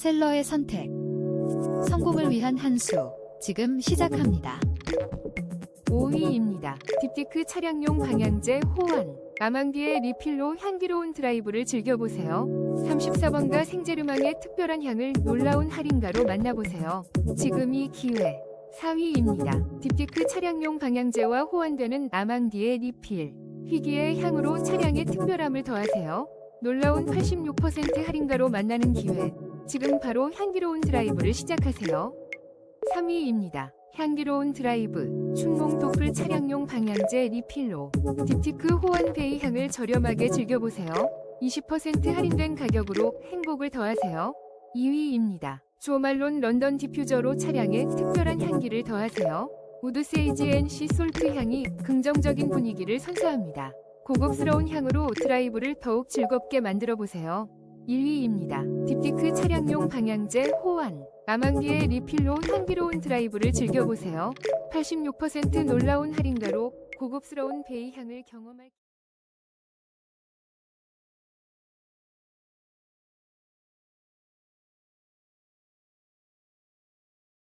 셀러의 선택. 성공을 위한 한 수. 지금 시작합니다. 5위입니다. 딥티크 차량용 방향제 호환. 아망디의 리필로 향기로운 드라이브를 즐겨보세요. 34번가 생제르망의 특별한 향을 놀라운 할인가로 만나보세요. 지금 이 기회. 4위입니다. 딥티크 차량용 방향제와 호환되는 아망디의 리필. 희귀의 향으로 차량의 특별함을 더하세요. 놀라운 86% 할인가로 만나는 기회. 지금 바로 향기로운 드라이브를 시작하세요. 3위입니다. 향기로운 드라이브, 춘몽 도플 차량용 방향제 리필로, 딥티크 호환페이 향을 저렴하게 즐겨보세요. 20% 할인된 가격으로 행복을 더하세요. 2위입니다. 조말론 런던 디퓨저로 차량에 특별한 향기를 더하세요. 우드 세이지 NC 솔트 향이 긍정적인 분위기를 선사합니다. 고급스러운 향으로 드라이브를 더욱 즐겁게 만들어 보세요. 1위입니다. 딥티크 차량용 방향제 호환. 아망디의 리필로 향기로운 드라이브를 즐겨보세요. 86% 놀라운 할인가로 고급스러운 베이 향을 경험할